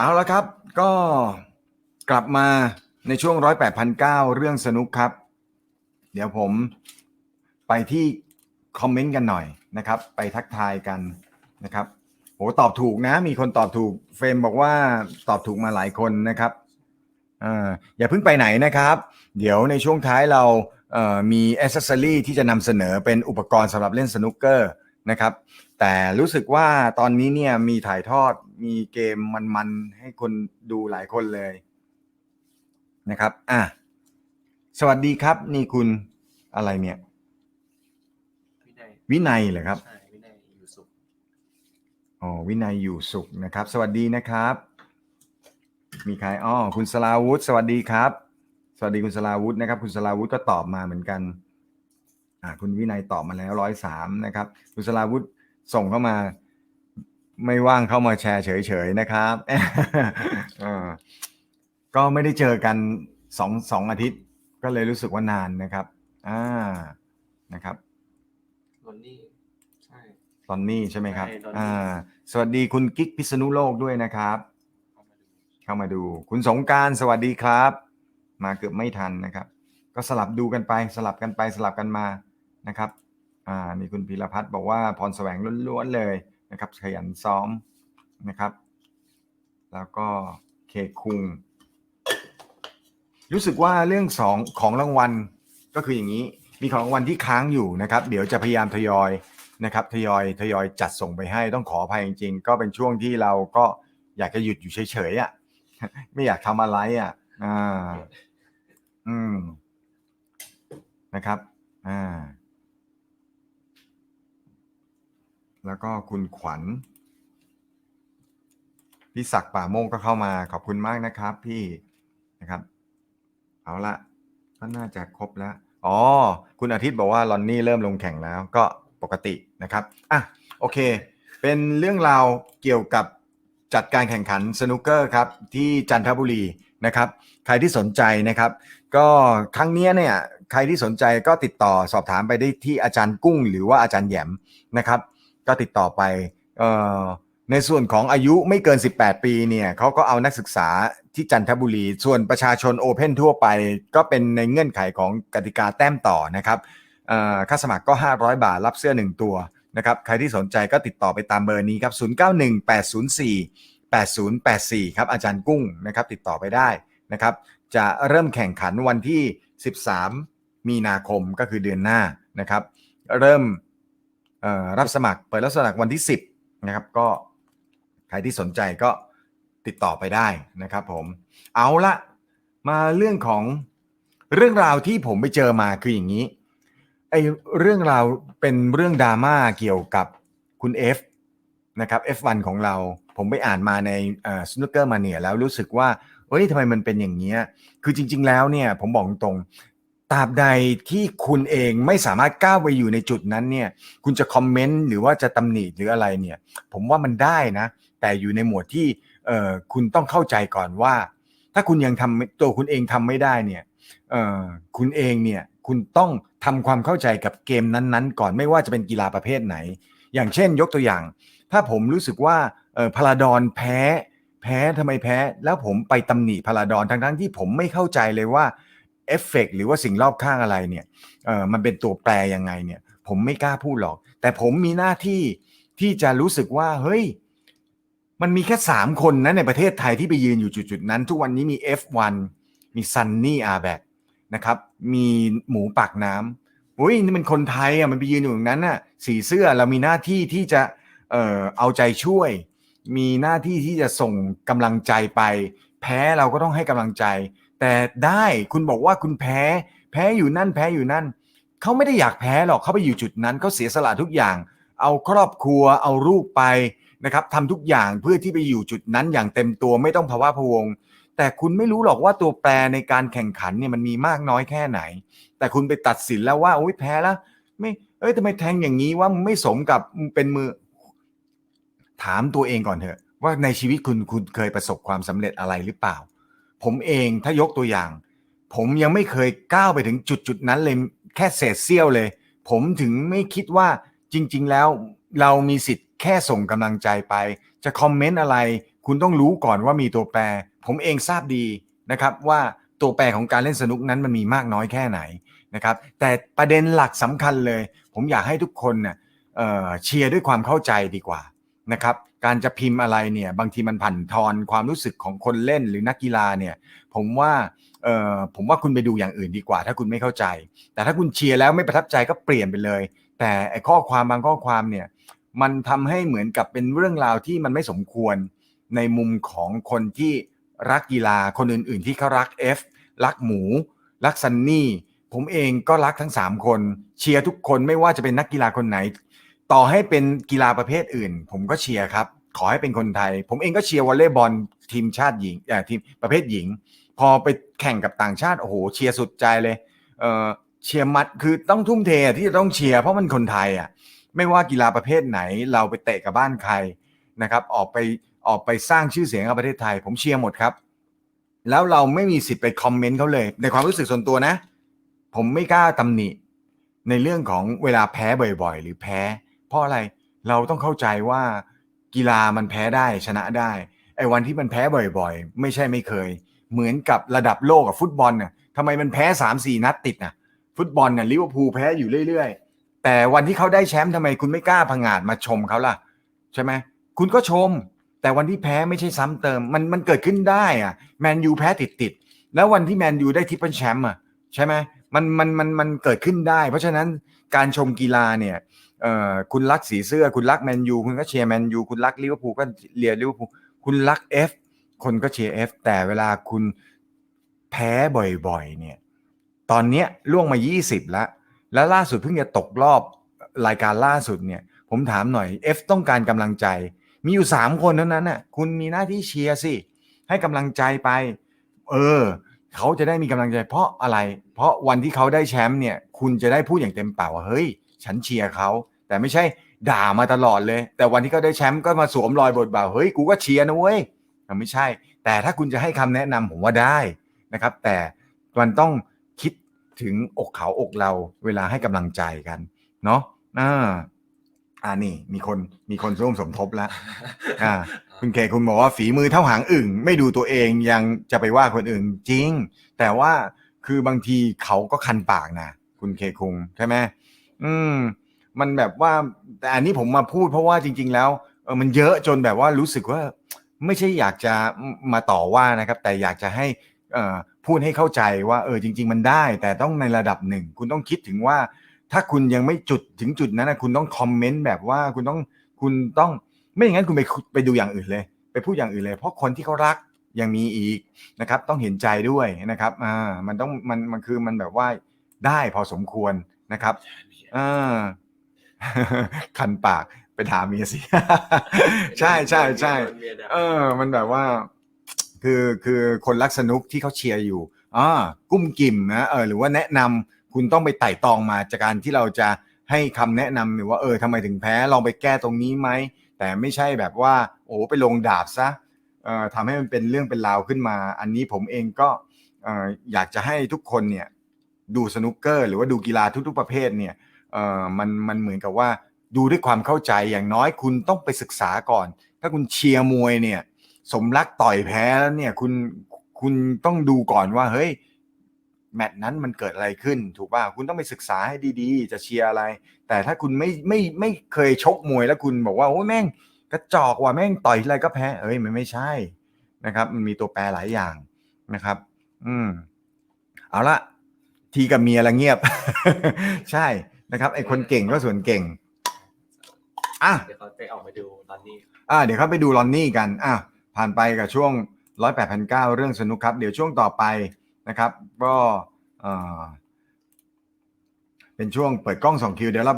เอาละครับ ก็กลับมาในช่วงร้อยแปดพันเก้าเรื่องสนุกครับ เดี๋ยวผมไปที่คอมเมนต์กันหน่อยนะครับ ไปทักทายกันนะครับโหตอบถูกนะ มีคนตอบถูกเฟรมบอกว่าตอบถูกมาหลายคนนะครับอ่ออย่าเพิ่งไปไหนนะครับ เดี๋ยวในช่วงท้ายเราเอ่อมีอ c เซอรี่ที่จะนำเสนอเป็นอุปกรณ์สำหรับเล่นสนุกเกอร์นะครับ แต่รู้สึกว่าตอนนี้เนี่ยมีถ่ายทอด มีเกมมันๆ ให้คนดูหลายคนเลยนะครับ อะ สวัสดีครับ นี่คุณอะไรเนี่ย วินัยวินัยเหรอครับ ใช่วินัยอยู่สุขอ๋อ วินัยอยู่สุขนะครับ สวัสดีนะครับ มีใคร อ๋อ คุณสลาวุธ สวัสดีครับ สวัสดีคุณสลาวุธนะครับ คุณสลาวุธก็ตอบมาเหมือนกัน อ่า คุณวินัยตอบมาแล้วร้อยสามนะครับ คุณสลาวุธส่งเข้ามา ไม่ว่างเข้ามาแชร์เฉยๆนะครับเออก็ไม่ได้เจอกันสองสองอาทิตย์ ก็เลยรู้สึกว่านานนะครับ อ่านะครับลอนนี่ใช่ตอนนี้ใช่ไหมครับใช่ตอนนี้อ่า สวัสดีคุณกิ๊กพิษณุโลกด้วยนะครับ เข้ามาดูเข้ามาดูคุณสงกรารสวัสดีครับ มาเกือบไม่ทันนะครับ ก็สลับดูกันไป สลับกันไปสลับกันมานะครับ อ่านี่คุณพีรพัฒน์บอกว่าพรแสวงล้วนๆเลย นะครับขยันซ้อมนะครับ แล้วก็เคคุง รู้สึกว่าเรื่องสองของรางวัลก็คืออย่างนี้มีของรางวัลที่ค้างอยู่นะครับ เดี๋ยวจะพยายามทยอยนะครับทยอยทยอยจัดส่งไปให้ต้องขออภัยจริงๆ ก็เป็นช่วงที่เราก็อยากจะหยุดอยู่เฉยๆอะไม่อยากทำอะไรอะอ่าอืมนะครับอ่า แล้วก็คุณขวัญพี่ศักดิ์ป่าโมงก็เข้ามาขอบคุณมากนะครับ พี่นะครับ เอาละก็น่าจะครบแล้วอ๋อคุณอาทิตย์บอกว่าลอนนี่เริ่มลงแข่งแล้วก็ปกตินะครับอะโอเค เป็นเรื่องราวเกี่ยวกับจัดการแข่งขันสนุกเกอร์ครับที่จันทบุรีนะครับ ใครที่สนใจนะครับ ก็ครั้งนี้เนี่ยใครที่สนใจก็ติดต่อสอบถามไปได้ที่อาจารย์กุ้ง หรือว่าอาจารย์แหยมนะครับ ก็ติดต่อไปเอ่อในส่วนของอายุไม่เกิน 18 ปีเนี่ยเขาก็เอานักศึกษาที่จันทบุรี ส่วนประชาชนโอเพนทั่วไป ก็เป็นในเงื่อนไขของกติกาแต้มต่อนะครับเอ่อค่าสมัครก็ 500 บาทรับเสื้อ 1 ตัวนะครับใครที่สนใจก็ติดต่อไปตามเบอร์นี้ครับ 091804 8084 ครับอาจารย์กุ้งนะครับติดต่อไปได้นะครับจะเริ่มแข่งขันวันที่ 13 มีนาคมก็คือเดือนหน้านะครับ เริ่ม รับสมัครเปิดรับสมัครวันที่ 10นะครับก็ใครที่สนใจก็ติดต่อไปได้นะครับผมเอาละมาเรื่องของเรื่องราวที่ผมไปเจอมาคืออย่างนี้ไอเรื่องราวเป็นเรื่องดราม่าเกี่ยวกับคุณ F นะครับ F1 ของเราผมไปอ่านมาในสนุกเกอร์มาเนียแล้วรู้สึกว่าเฮ้ยทำไมมันเป็นอย่างเงี้ คือจริง ๆ แล้วเนี่ยผมบอกตรง ตราบใดที่คุณเองไม่สามารถก้าวไปอยู่ในจุดนั้นเนี่ย คุณจะคอมเมนต์หรือว่าจะตำหนิหรืออะไรเนี่ย ผมว่ามันได้นะ แต่อยู่ในหมวดที่เอ่อคุณต้องเข้าใจก่อนว่า ถ้าคุณยังทำตัวคุณเองทำไม่ได้เนี่ยเอ่อคุณเองเนี่ยคุณต้องทำความเข้าใจกับเกมนั้นๆ ก่อนไม่ว่าจะเป็นกีฬาประเภทไหน อย่างเช่น ยกตัวอย่าง ถ้าผมรู้สึกว่าเออพาราดอนแพ้ แพ้ทำไมแพ้ แล้วผมไปตำหนิพาราดอนทั้งๆที่ผมไม่เข้าใจเลยว่า เอฟเฟกหรือว่าสิ่งรอบข้างอะไรเนี่ยเออมันเป็นตัวแปรยังไงเนี่ย ผมไม่กล้าพูดหรอก แต่ผมมีหน้าที่ที่จะรู้สึกว่า เฮ้ย มันมีแค่สามคนนะในประเทศไทยที่ไปยืนอยู่จุดๆนั้น ทุกวันนี้มี F1 มีซันนี่อาแบกนะครับ มีหมูปากน้ำอุ้ยนี่มันคนไทยอะมันไปยืนอยู่ตรงนั้นน่ะสีเสื้อเรามีหน้าที่ที่จะเอ่อเอาใจช่วย มีหน้าที่ที่จะส่งกำลังใจไป แพ้เราก็ต้องให้กำลังใจ แต่ได้คุณบอกว่าคุณแพ้ แพ้อยู่นั่นแพ้อยู่นั่น เขาไม่ได้อยากแพ้หรอกเขาไปอยู่จุดนั้นเขาเสียสละทุกอย่าง เอาครอบครัวเอาลูกไปนะครับทำทุกอย่างเพื่อที่ไปอยู่จุดนั้นอย่างเต็มตัวไม่ต้องภาวะพวง แต่คุณไม่รู้หรอกว่าตัวแปรในการแข่งขันเนี่ยมันมีมากน้อยแค่ไหน แต่คุณไปตัดสินแล้วว่าโอ้ยแพ้แล้วไม่เอ้ยทำไมแทงอย่างนี้ว่าไม่สมกับเป็นมือ ถามตัวเองก่อนเถอะ ว่าในชีวิตคุณคุณเคยประสบความสำเร็จอะไรหรือเปล่า ผมเองถ้ายกตัวอย่าง ผมยังไม่เคยก้าวไปถึงจุดจุดๆนั้นเลยแค่เศษเสี้ยวเลย ผมถึงไม่คิดว่าจริง ๆ แล้วเรามีสิทธิ์แค่ส่งกำลังใจไป จะคอมเมนต์อะไร คุณต้องรู้ก่อนว่ามีตัวแปร ผมเองทราบดีนะครับว่าตัวแปรของการเล่นสนุกนั้นมันมีมากน้อยแค่ไหนนะครับ แต่ประเด็นหลักสำคัญเลย ผมอยากให้ทุกคนเนี่ยเชียร์ด้วยความเข้าใจดีกว่า นะครับการจะพิมพ์อะไรเนี่ยบางทีมันผันทอนความรู้สึกของคนเล่นหรือนักกีฬาเนี่ยผมว่าเอ่อผมว่าคุณไปดูอย่างอื่นดีกว่า ถ้าคุณไม่เข้าใจ แต่ถ้าคุณเชียร์แล้วไม่ประทับใจก็เปลี่ยนไปเลย แต่ข้อความบางข้อความเนี่ยมันทำให้เหมือนกับเป็นเรื่องราวที่มันไม่สมควรในมุมของคนที่รักกีฬาคนอื่น ๆ ที่เขารัก F รักหมู รักซันนี่ผมเองก็รักทั้ง 3 คน เชียร์ทุกคนไม่ว่าจะเป็นนักกีฬาคนไหน ต่อให้เป็นกีฬาประเภทอื่น ผมก็เชียร์ครับ ขอให้เป็นคนไทย ผมเองก็เชียร์วอลเลย์บอลทีมชาติหญิงเอ่อทีมประเภทหญิง พอไปแข่งกับต่างชาติโอ้โหเชียร์สุดใจเลยเออเชียร์มัดคือต้องทุ่มเทที่จะต้องเชียร์เพราะมันคนไทยอะไม่ว่ากีฬาประเภทไหนเราไปเตะกับบ้านใครนะครับ ออกไปออกไปสร้างชื่อเสียงให้กับประเทศไทย ผมเชียร์หมดครับ แล้วเราไม่มีสิทธิ์ไปคอมเมนต์เขาเลย ในความรู้สึกส่วนตัวนะ ผมไม่กล้าตำหนิในเรื่องของเวลาแพ้บ่อยๆ หรือแพ้ เพราะอะไรเราต้องเข้าใจว่ากีฬามันแพ้ได้ชนะได้ไอ้วันที่มันแพ้บ่อยๆ ไม่ใช่ไม่เคย เหมือนกับระดับโลกกับฟุตบอลน่ะทำไมมันแพ้สามสี่นัดติดน่ะ ฟุตบอลน่ะลิเวอร์พูลแพ้อยู่เรื่อยๆ แต่วันที่เขาได้แชมป์ทำไมคุณไม่กล้าพังงาดมาชมเขาล่ะ ใช่ไหมคุณก็ชม แต่วันที่แพ้ไม่ใช่ซ้ำเติม มันมันเกิดขึ้นได้อะแมนยูแพ้ติดติดๆแล้ววันที่แมนยูได้ทิปเปิลแชมป์อะใช่ไหมมันมันมันมันเกิดขึ้นได้ เพราะฉะนั้นการชมกีฬาเนี่ย คุณรักสีเสื้อ คุณรักแมนยูคุณก็เชียร์แมนยูคุณรักลิเวอร์พูลก็เลียลิเวอร์พูลคุณรักเอฟคนก็เชียร์เอฟแต่เวลาคุณแพ้บ่อยๆ เนี่ย ตอนเนี้ยล่วงมา 20 แล้ว แล้วล่าสุดเพิ่งจะตกรอบรายการล่าสุดเนี่ย ผมถามหน่อย F ต้องการกำลังใจ มีอยู่ 3 คนเท่านั้นน่ะคุณมีหน้าที่เชียร์สิ ให้กำลังใจไป เออ เขาจะได้มีกำลังใจ เพราะอะไร เพราะวันที่เขาได้แชมป์เนี่ย คุณจะได้พูดอย่างเต็มปากว่าเฮ้ย ฉันเชียร์เขาแต่ไม่ใช่ด่ามาตลอดเลย แต่วันที่เขาได้แชมป์ก็มาสวมรอยบทบาทเฮ้ยกูก็เชียร์นะเว้ยแต่ไม่ใช่ แต่ถ้าคุณจะให้คำแนะนำผมว่าได้นะครับ แต่มันต้องคิดถึงอกเขาอกเราเวลาให้กำลังใจกันเนาะอ่าอ่านี่ มีคนมีคนร่วมสมทบแล้วอ่าคุณเคคุณบอกว่าฝีมือเท่าหางอึ่ง ไม่ดูตัวเองยังจะไปว่าคนอื่นจริง แต่ว่าคือบางทีเขาก็คันปากนะคุณเคคุงใช่ไหม อืม มันแบบว่า แต่อันนี้ผมมาพูดเพราะว่าจริง ๆ แล้วเออมันเยอะจนแบบว่ารู้สึกว่า ไม่ใช่อยากจะมาต่อว่านะครับ แต่อยากจะให้เอ่อพูดให้เข้าใจว่าเออจริง ๆ มันได้ แต่ต้องในระดับหนึ่ง คุณต้องคิดถึงว่า ถ้าคุณยังไม่จุดถึงจุดนั้นนะคุณต้องคอมเมนต์แบบว่าคุณต้องคุณต้องไม่อย่างนั้นคุณไปไปดูอย่างอื่นเลย ไปพูดอย่างอื่นเลย เพราะคนที่เขารักยังมีอีกนะครับ ต้องเห็นใจด้วยนะครับอ่ามันต้องมันมันคือมันแบบว่าได้พอสมควร นะครับอ่าคันปากไปถามเมียสิ ใช่ใช่ใช่เมียด่าเออ มันแบบว่า คือคือคนรักสนุกที่เขาเชียร์อยู่อ่ากุ้มกิ่มนะเออหรือว่าแนะนำคุณต้องไปไต่ตองมาจากการที่เราจะให้คำแนะนำหรือว่าเออทำไมถึงแพ้ลองไปแก้ตรงนี้ไหมแต่ไม่ใช่แบบว่า โอ้ไปลงดาบซะเอ่อทำให้มันเป็นเรื่องเป็นราวขึ้นมา อันนี้ผมเองก็เอ่ออยากจะให้ทุกคนเนี่ย ดูสนุกเกอร์ หรือว่าดูกีฬาทุกๆประเภทเนี่ยเอ่อมันมันเหมือนกับว่าดูด้วยความเข้าใจอย่างน้อยคุณต้องไปศึกษาก่อน ถ้าคุณเชียร์มวยเนี่ย สมรักต่อยแพ้แล้วเนี่ยคุณคุณต้องดูก่อนว่าเฮ้ยแมตช์นั้นมันเกิดอะไรขึ้น ถูกป่ะคุณต้องไปศึกษาให้ดีๆ จะเชียร์อะไร แต่ถ้าคุณไม่ไม่ไม่เคยชกมวยแล้วคุณบอกว่าโอ้ยแม่งกระจอกว่ะแม่งต่อยทีไรก็แพ้เอ้ยมันไม่ใช่นะครับ มันมีตัวแปรหลายอย่างนะครับ อืมเอาละ ทีกับเมียละเงียบ ใช่นะครับ ไอคนเก่งก็ส่วนเก่งอะเดี๋ยวเขาไปออกมาดูตอนนี้อ่าเดี๋ยวครับไปดูลอนนี่กันอะผ่านไปกับช่วงร้อยแปดพันเก้าเรื่องสนุกครับ เดี๋ยวช่วงต่อไปนะครับ ก็เอ่อเป็นช่วงเปิดกล้องสองคิวเดี๋ยวเรา